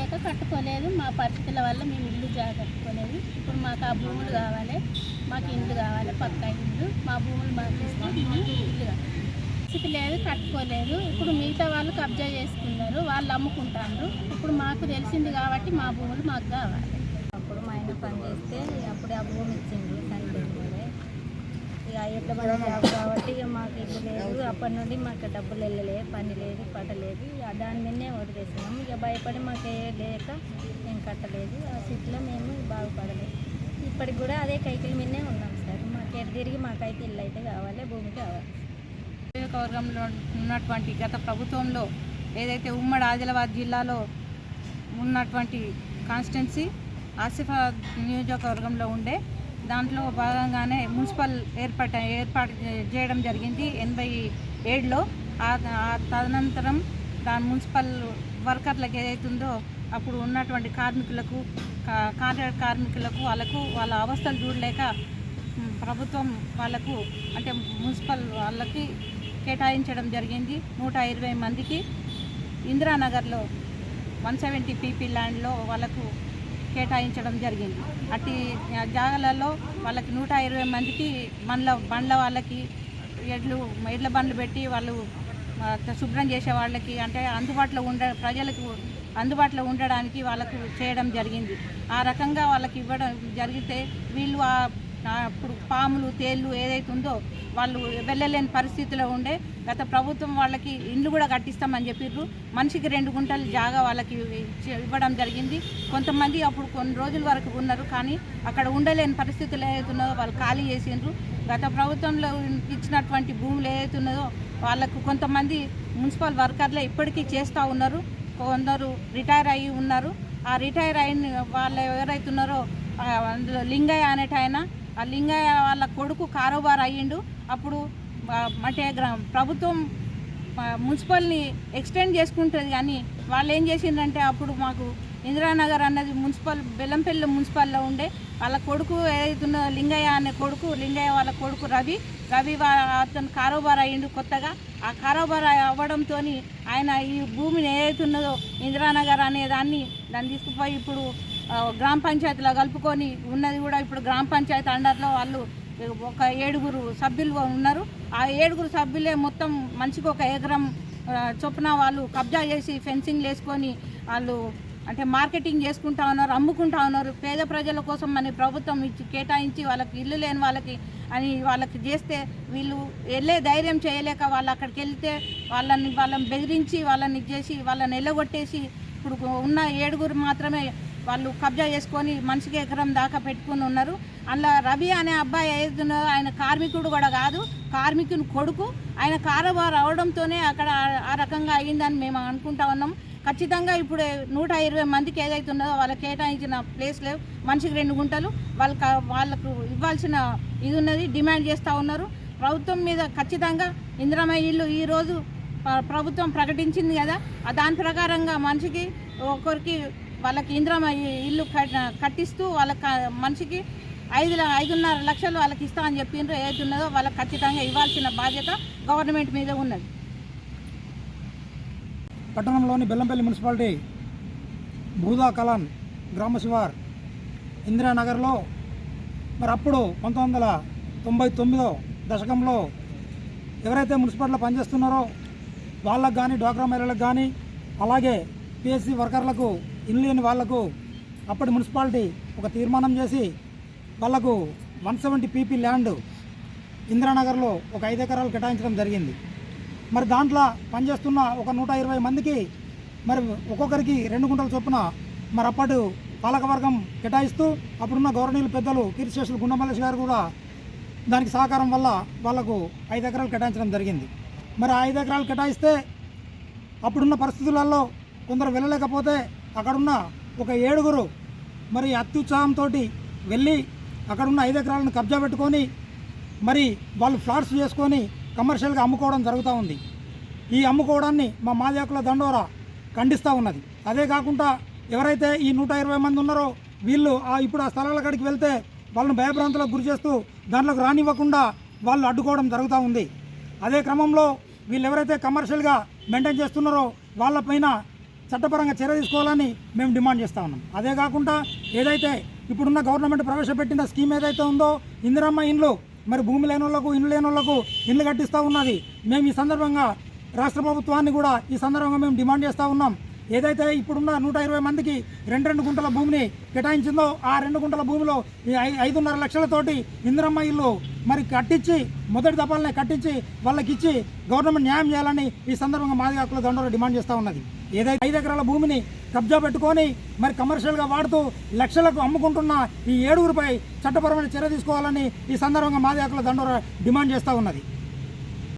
కట్టుకోలేదు. మా పరిస్థితుల వల్ల మేము ఇల్లు కట్టుకోలేదు. ఇప్పుడు మాకు ఆ భూములు కావాలి. మాకు ఇల్లు కావాలి. పక్కా ఇల్లు. మా భూములు మాకు ఇస్తే మేము ఇల్లు కావాలి పరిస్థితి లేదు. కట్టుకోలేదు. ఇప్పుడు మిగతా వాళ్ళు కబ్జా చేసుకున్నారు. వాళ్ళు అమ్ముకుంటారు. ఇప్పుడు మాకు తెలిసింది కాబట్టి మా భూములు మాకు కావాలి. అప్పుడు మా ఆయన పని చేస్తే అప్పుడే ఆ భూమి ఇచ్చిండు. ఇక ఎట్ల పని జాబ్ కాబట్టి ఇక మాకు ఇల్లు లేదు. అప్పటి నుండి మాకు డబ్బులు వెళ్ళలే పని లేదు పడలేదు దాని మీదనే వదిలేసినాము. ఇక భయపడి మాకు లేక మేము కట్టలేదు. ఆ స్థితిలో మేము బాగుపడలేదు. ఇప్పటికి కూడా అదే కైకిల మీదనే ఉన్నాం సార్. మాకు ఎటు తిరిగి మాకైతే ఇల్లు అయితే కావాలి భూమి కావాలి. వర్గంలో ఉన్నటువంటి గత ప్రభుత్వంలో ఏదైతే ఉమ్మడి ఆదిలాబాద్ జిల్లాలో ఉన్నటువంటి కాన్స్టిట్యున్సీ ఆసిఫాబాద్ నియోజకవర్గంలో ఉండే దాంట్లో భాగంగానే మున్సిపల్ ఏర్పాటు ఏర్పాటు చేయడం జరిగింది ఎనభై ఏడులో. తదనంతరం దాని మున్సిపల్ వర్కర్లకు ఏదైతుందో అప్పుడు ఉన్నటువంటి కార్మికులకు కాంట్రాక్ట్ కార్మికులకు వాళ్ళకు వాళ్ళ అవస్థలు చూడలేక ప్రభుత్వం వాళ్ళకు అంటే మున్సిపల్ వాళ్ళకి కేటాయించడం జరిగింది. నూట ఇరవై మందికి. ఇందిరానగర్లో వన్ సెవెంటీ పీపీ ల్యాండ్లో వాళ్ళకు కేటాయించడం జరిగింది. అట్టి జాగాలలో వాళ్ళకి నూట ఇరవై మందికి బండ్ల బండ్ల వాళ్ళకి ఎడ్లు ఎడ్ల బండ్లు పెట్టి వాళ్ళు శుభ్రం చేసే వాళ్ళకి అంటే అందుబాటులో ఉండ ప్రజలకు అందుబాటులో ఉండడానికి వాళ్ళకు చేయడం జరిగింది. ఆ రకంగా వాళ్ళకి ఇవ్వడం జరిగితే వీళ్ళు ఆ ఇప్పుడు అప్పుడు పాములు తేళ్ళు ఏదైతే ఉందో వాళ్ళు వెళ్ళలేని పరిస్థితిలో ఉండే గత ప్రభుత్వం వాళ్ళకి ఇండ్లు కూడా కట్టిస్తామని చెప్పిర్రు. మనిషికి రెండు గుంటలు జాగా వాళ్ళకి ఇవ్వడం జరిగింది. కొంతమంది అప్పుడు కొన్ని రోజుల వరకు ఉన్నారు కానీ అక్కడ ఉండలేని పరిస్థితులు ఏదైతున్నదో వాళ్ళు ఖాళీ చేసిండ్రు. గత ప్రభుత్వంలో ఇచ్చినటువంటి భూములు ఏదైతున్నదో వాళ్ళకు కొంతమంది మున్సిపల్ వర్కర్లే ఇప్పటికీ చేస్తూ ఉన్నారు. కొందరు రిటైర్ అయ్యి ఉన్నారు. ఆ రిటైర్ అయిన వాళ్ళు ఎవరైతున్నారో అందులో లింగయ్య అనేట ఆయన లింగయ్య వాళ్ళ కొడుకు కారోబార్ అయ్యిండు. అప్పుడు అంటే ప్రభుత్వం మున్సిపల్ని ఎక్స్టెండ్ చేసుకుంటుంది కానీ వాళ్ళు ఏం చేసిండ్రంటే అప్పుడు మాకు ఇందిరానగర్ అన్నది మున్సిపల్ బెల్లంపల్లి మున్సిపల్లో ఉండే వాళ్ళ కొడుకు ఏదైతున్నో లింగయ్య అనే కొడుకు లింగయ్య వాళ్ళ కొడుకు రవి రవి వా- అతను కారోబార్ అయ్యిండు కొత్తగా. ఆ కారోబార్ అవ్వడంతో ఆయన ఈ భూమిని ఏదైతున్నదో ఇందిరానగర్ అనే దాన్ని దాన్ని తీసుకుపోయి ఇప్పుడు గ్రామ పంచాయతీలో కలుపుకొని ఉన్నది కూడా ఇప్పుడు గ్రామ పంచాయతీ అండర్లో వాళ్ళు ఒక ఏడుగురు సభ్యులు ఉన్నారు. ఆ ఏడుగురు సభ్యులే మొత్తం మనిషికి ఒక ఎకరం చొప్పున వాళ్ళు కబ్జా చేసి ఫెన్సింగ్ వేసుకొని వాళ్ళు అంటే మార్కెటింగ్ చేసుకుంటా ఉన్నారు అమ్ముకుంటా ఉన్నారు. పేద ప్రజల కోసం మన ప్రభుత్వం ఇచ్చి కేటాయించి వాళ్ళకి ఇల్లు లేని వాళ్ళకి అని వాళ్ళకి చేస్తే వీళ్ళు వెళ్ళే ధైర్యం చేయలేక వాళ్ళు అక్కడికి వెళ్తే వాళ్ళని వాళ్ళని బెదిరించి వాళ్ళని చేసి వాళ్ళని ఎల్లగొట్టేసి ఇప్పుడు ఉన్న ఏడుగురు మాత్రమే వాళ్ళు కబ్జా చేసుకొని మనిషికి ఎకరం దాకా పెట్టుకుని ఉన్నారు. అందులో రవి అనే అబ్బాయి ఏదో ఆయన కార్మికుడు కూడా కాదు కార్మికుని కొడుకు. ఆయన కారోబారు అవడంతోనే అక్కడ ఆ- రకంగా అయ్యిందని మేము అనుకుంటా ఉన్నాం. ఖచ్చితంగా ఇప్పుడు నూట ఇరవై మందికి ఏదైతే ఉన్నదో వాళ్ళకి కేటాయించిన ప్లేస్లో మనిషికి రెండు గుంటలు. వాళ్ళకి వాళ్ళకు ఇవ్వాల్సిన ఇది ఉన్నది డిమాండ్ చేస్తూ ఉన్నారు. ప్రభుత్వం మీద ఖచ్చితంగా ఇందిరమ్మ ఇల్లు ఈరోజు ప్రభుత్వం ప్రకటించింది కదా. దాని ప్రకారంగా మనిషికి ఒకరికి వాళ్ళకి ఇంద్రమ ఇల్లు కట్టిస్తూ వాళ్ళకి మనిషికి ఐదు ఐదున్నర లక్షలు వాళ్ళకి ఇస్తామని చెప్పిండ్రు. ఏది ఉన్నదో వాళ్ళకి ఖచ్చితంగా ఇవ్వాల్సిన బాధ్యత గవర్నమెంట్ మీద ఉన్నది. పట్టణంలోని బెల్లంపల్లి మున్సిపాలిటీ బూదా కలాన్ గ్రామ శివార్ ఇందిరానగర్లో మరి అప్పుడు పంతొమ్మిది వందల తొంభై తొమ్మిదో దశకంలో ఎవరైతే మున్సిపాలిటీలో పనిచేస్తున్నారో వాళ్ళకు కానీ డ్వాక్రా మహిళలకు కానీ అలాగే పిఎస్సి వర్కర్లకు ఇల్లు లేని వాళ్ళకు అప్పటి మున్సిపాలిటీ ఒక తీర్మానం చేసి వాళ్ళకు వన్ సెవెంటీ పీపీ ల్యాండ్ ఇందిరానగర్లో ఒక ఐదు ఎకరాలు కేటాయించడం జరిగింది. మరి దాంట్లో పనిచేస్తున్న ఒక నూట ఇరవై మందికి మరి ఒక్కొక్కరికి రెండు గుంటల చొప్పున మరి అప్పటి పాలకవర్గం కేటాయిస్తూ అప్పుడున్న గౌరవనీయులు పెద్దలు కీర్తిశేషులు గుండమల్లేష్ గారు కూడా దానికి సహకారం వల్ల వాళ్ళకు ఐదు ఎకరాలు కేటాయించడం జరిగింది. మరి ఆ ఐదు ఎకరాలు కేటాయిస్తే అప్పుడున్న పరిస్థితులలో కొందరు వెళ్ళలేకపోతే అక్కడున్న ఒక ఏడుగురు మరి అత్యుత్సాహంతో వెళ్ళి అక్కడున్న ఐదు ఎకరాలను కబ్జా పెట్టుకొని మరి వాళ్ళు ఫ్లాట్స్ చేసుకొని కమర్షియల్గా అమ్ముకోవడం జరుగుతూ ఉంది. ఈ అమ్ముకోవడాన్ని మా మాదియాకుల దండోరా ఖండిస్తూ ఉన్నది. అదే కాకుండా ఎవరైతే ఈ నూట ఇరవై మంది ఉన్నారో వీళ్ళు ఆ ఇప్పుడు ఆ స్థలాల కాడికి వెళ్తే వాళ్ళని భయభ్రాంతులకు గురి చేస్తూ దాంట్లోకి రానివ్వకుండా వాళ్ళు అడ్డుకోవడం జరుగుతూ ఉంది. అదే క్రమంలో వీళ్ళు ఎవరైతే కమర్షియల్గా మెయింటైన్ చేస్తున్నారో వాళ్ళపైన చట్టపరంగా చర్య తీసుకోవాలని మేము డిమాండ్ చేస్తూ ఉన్నాం. అదే కాకుండా ఏదైతే ఇప్పుడున్న గవర్నమెంట్ ప్రవేశపెట్టిన స్కీమ్ ఏదైతే ఉందో ఇందిరమ్మ ఇండ్లు మరి భూమి లేని వాళ్ళకు ఇండ్లు లేని వాళ్ళకు ఇండ్లు కట్టిస్తూ ఉన్నది. మేము ఈ సందర్భంగా రాష్ట్ర ప్రభుత్వాన్ని కూడా ఈ సందర్భంగా మేము డిమాండ్ చేస్తూ ఉన్నాం. ఏదైతే ఇప్పుడున్న నూట ఇరవై మందికి రెండు రెండు గుంటల భూమిని కేటాయించిందో ఆ రెండు గుంటల భూమిలో ఈ ఐ- ఐదున్నర లక్షలతోటి ఇందిరమ్మ ఇల్లు మరి కట్టించి మొదటి దఫాలనే కట్టించి వాళ్ళకి ఇచ్చి గవర్నమెంట్ న్యాయం చేయాలని ఈ సందర్భంగా మాది హక్కుల దండలో డిమాండ్ చేస్తూ ఉన్నది. ఏదైతే ఐదు ఎకరాల భూమిని కబ్జా పెట్టుకొని మరి కమర్షియల్గా వాడుతూ లక్షలకు అమ్ముకుంటున్న ఈ ఏడుగురిపై చట్టపరమైన చర్య తీసుకోవాలని ఈ సందర్భంగా మాది హక్కుల దండోర డిమాండ్ చేస్తూ ఉన్నది.